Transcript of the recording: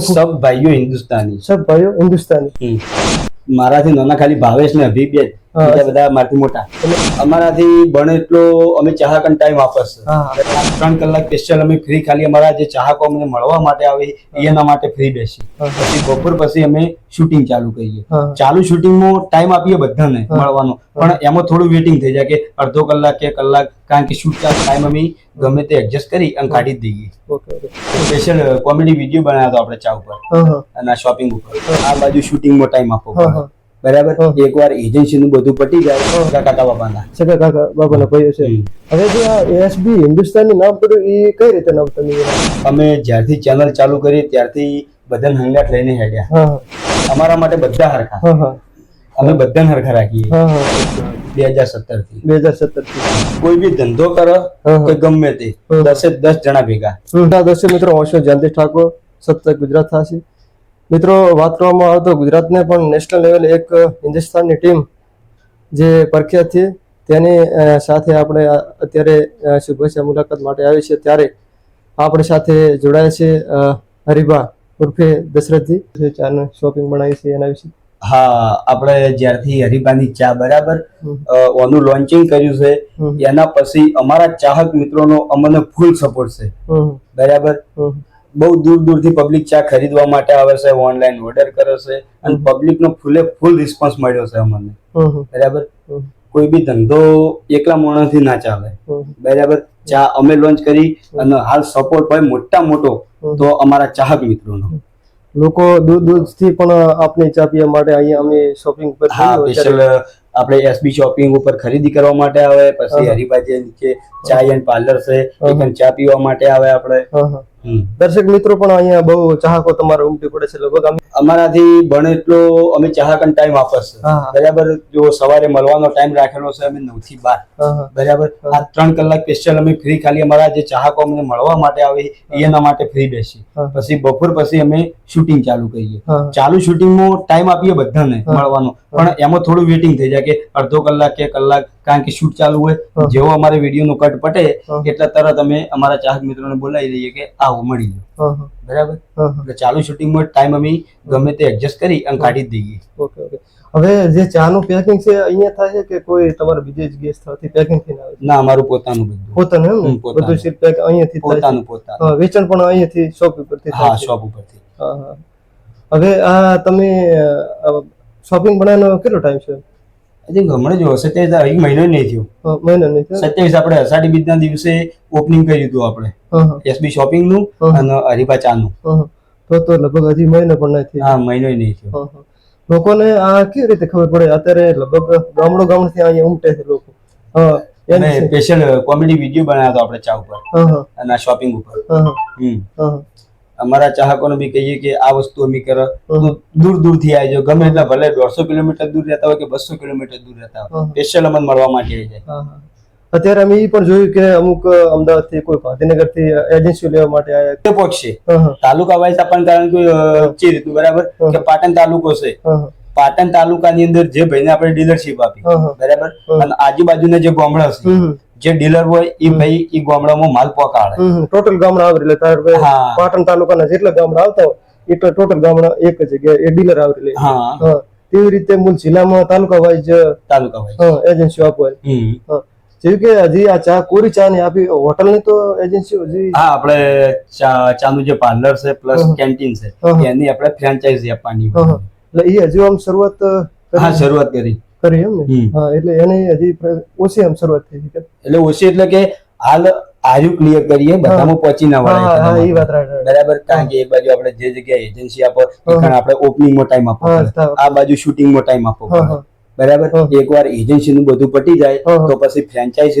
સબ ભાઈઓ હિન્દુસ્તાની સબ ભાઈઓ હિન્દુસ્તાની મારાથી નાના ખાલી ભાવેશ ને અભી બે જ. હા. બીજા બધા મારથી મોટા. અમારાથી બને એટલો અમે ચાહક ટાઈમ વાપરશે. ત્રણ કલાક સ્પેશિયલ અમે ફ્રી ખાલી અમારા જે ચાહકો અમને મળવા માટે આવે એના માટે ફ્રી બેસી પછી બપોર પછી અમે શૂટિંગ ચાલુ કરીએ. ચાલુ શૂટિંગમાં ટાઈમ આપીએ બધાને. મળવાનો. પણ એમાં થોડું વેટિંગ થઈ જાય કે અડધો કલાક કે કલાક કારણ કે શૂટ ચાલુ ટાઈમ અમે ગમે તે એડજસ્ટ કરી અને કાઢી જ દઈએ. સ્પેશિયલ કોમેડી વીડિયો બનાવ્યો હતો આપણે ચા ઉપર અને શોપિંગ ઉપર. આ બાજુ શૂટિંગમાં ટાઈમ આપવો. બરાબર? એકવાર એજન્સી નું બધું પટી જાય. કાકા બાપાના. સગા કાકા બાબાના ભાઈઓ છે. હવે જે આ એસબી હિન્દુસ્તાની નામ પડ્યું એ કઈ રીતે નામ તમે અમે જ્યારથી ચેનલ ચાલુ કરી ત્યારથી બધાને હંગાટ લઈને હેડ્યા. અમારા માટે બધા હરખા. અમે બધાને હરખા રાખીએ. બે હજાર સત્તરથી બે હજાર સત્તરથી કોઈ બી ધંધો કરો કે ગમે તે. દસે દસ જણા ભેગા. દસે મિત્રો હોશો જલ્દી જયંતિ ઠાકોર સત્તર ગુજરાત થશે. મિત્રો વાત કરવામાં આવે તો ગુજરાતને પણ નેશનલ લેવલે એક હિન્દુસ્તાનની ટીમ જે પ્રખ્યાત છે તેની સાથે આપણે અત્યારે શુભેચ્છા મુલાકાત માટે આવી છે. ત્યારે આપણી સાથે જોડાયા છે હરિભા ઉર્ફે દશરથજી. ચાનું શોપિંગ બનાવી છે એના વિશે. હા આપણે જ્યારથી હરિભાની ચા બરાબર ઓનું લોન્ચિંગ કર્યું છે એના પછી અમારા ચાહક મિત્રોનો અમને ફૂલ સપોર્ટ છે. બરાબર. બહુ દૂર દૂરથી પબ્લિક ચા ખરીદવા માટે આવે છે ઓનલાઈન ઓર્ડર કરે છે અને. પબ્લિકનો ફૂલે ફૂલ રિસ્પોન્સ મળ્યો છે અમને. બરાબર? કોઈ બી ધંધો એકલા માણસથી ના ચાલે. બરાબર? ચા અમે લોન્ચ કરી અને હાલ સપોર્ટ હોય મોટા મોટો તો અમારા ચાહક મિત્રોનો. લોકો દૂર દૂરથી પણ આપની ચા પીવા માટે અહીંયા અમે શોપિંગ પર હા સ્પેશિયલ આપણે એસબી શોપિંગ ઉપર ખરીદી કરવા માટે આવે પછી. હરિભાઈ નીચે ચાય એન્ડ પાર્લર છે પણ ચા પીવા માટે આવે આપણે. દર્શક મિત્રો પણ અહીંયા બહુ ચાહકો તમારે ઉમટી પડે છે લગભગ. અમારાથી બને એટલો અમે ચાહક ટાઈમ હા. બરાબર જો સવારે મળવાનો ટાઈમ રાખેલો છે અમે નવથી બાર બરાબર? આ ત્રણ કલાક સ્પેશિયલ અમે ફ્રી ખાલી અમારા જે ચાહકો અમને મળવા માટે આવે એના માટે ફ્રી બેસી પછી બપોર પછી અમે શૂટિંગ ચાલુ કરીએ. ચાલુ શૂટિંગમાં ટાઈમ આપીએ બધાને. મળવાનો. પણ એમાં થોડું વેટિંગ થઈ જાય કે અડધો કલાક કે કલાક કારણ કે શૂટ ચાલુ હોય જેવો અમારે વીડિયો નો કટ પટે. એટલે તરત અમે અમારા ચાહક મિત્રોને બોલાવી દઈએ કે આવો મળી હા બરાબર? એટલે ચાલુ શૂટિંગમાં ટાઈમ અમે ગમે તે એડજસ્ટ કરી અને કાઢી જ દઈએ. Okay okay. હવે જે ચાનું પેકિંગ છે અહીંયા થાય છે કે કોઈ તમારે બીજે જ ગેસ થવાથી પેકિંગ થઈને આવે ના અમારું પોતાનું બધું. પોતાનું એમ. બધું સીટ પેક અહીંયાથી પોતાનું પોતાનું. વેચાણ પણ અહીંયાથી શોપ ઉપરથી હા શોપ ઉપરથી. હવે આ તમે શોપિંગ બનાવવાનો કેટલો ટાઈમ છે? હજી હમણાં જો સત્યાવીસ એક મહિનો નહીં થયો. મહિનો નહીં થયો? સત્યાવીસ આપણે અષાઢી બીજના દિવસે ઓપનિંગ કર્યું હતું આપણે એસબી શોપિંગનું અને હરિભા ચા નું. તો તો લગભગ હજી મહિનો પણ નથી હા મહિનો નહીં થયો. લોકોને આ કેવી રીતે ખબર પડે? અત્યારે લગભગ ગામડો ગામડથી અહીંયા ઉમટે છે લોકો. અને સ્પેશિયલ કોમેડી વીડિયો બનાવ્યો હતો આપણે ચા ઉપર અને શોપિંગ ઉપર. હમ. અમારા ચાહકોને બી કહીએ કે આ વસ્તુ અમે કરો. દૂર દૂર દૂરથી આવજો ગમે એટલા ભલે દોઢસો કિલોમીટર દૂર રહેતા હોય કે બસો કિલોમીટર દૂર રહેતા હોય. સ્પેશિયલ અમને મળવા માટે આવી જાય. અત્યારે અમે એ પણ જોયું કે અમુક અમદાવાદથી કોઈ ગાંધીનગરથી એજન્સી લેવા માટે આવ્યા તે પહોંચશે તાલુકા વાઇઝ આપણને કારણ કે ચી રીતનું બરાબર? કે પાટણ તાલુકો છે. પાટણ તાલુકાની અંદર જે ભાઈને આપણે ડીલરશીપ આપી. બરાબર. અને આજુબાજુના જે ગામડા છે. જે ડીલર હોય એ ભાઈ એ ગામડામાં માલ પહોંચાડે. ટોટલ ગામડા આવરી લે. તાર પાટણ તાલુકાના જેટલા ગામડા આવતા હોય એટલા ટોટલ ગામડા એક જગ્યાએ એ ડીલર આવરી લે. હા. તેવી રીતે મૂળ જિલ્લામાં તાલુકા વાઇઝ તાલુકા વાઇઝ. એજન્સીઓ આપવા હમ. જેવી કે હજી આ ચા કોરી ચા ની આપી હોટલની તો એજન્સીઓ હજી હા આપણે ચા ચાનું જે પાર્લર છે પ્લસ કેન્ટીન છે. એની આપણે ફ્રેન્ચાઇઝી આપવાની એટલે એ હજુ આમ શરૂઆત હા શરૂઆત કરી. કરી એમ ને? હા એટલે એને હજી ઓછી આમ શરૂઆત થઈ છે એટલે ઓછી એટલે કે હાલ આર્યુ ક્લિયર કરીએ બધામાં પહોંચી ના એ વળે. બરાબર? કારણ કે એક બાજુ આપણે જે જગ્યાએ એજન્સી આપો. એ આપણે ઓપનિંગમાં ટાઈમ હા. આ બાજુ શૂટિંગમાં ટાઈમ આપો. બરાબર? એકવાર એજન્સી નું બધું પટી જાય તો પછી ફ્રેન્ચાઇઝી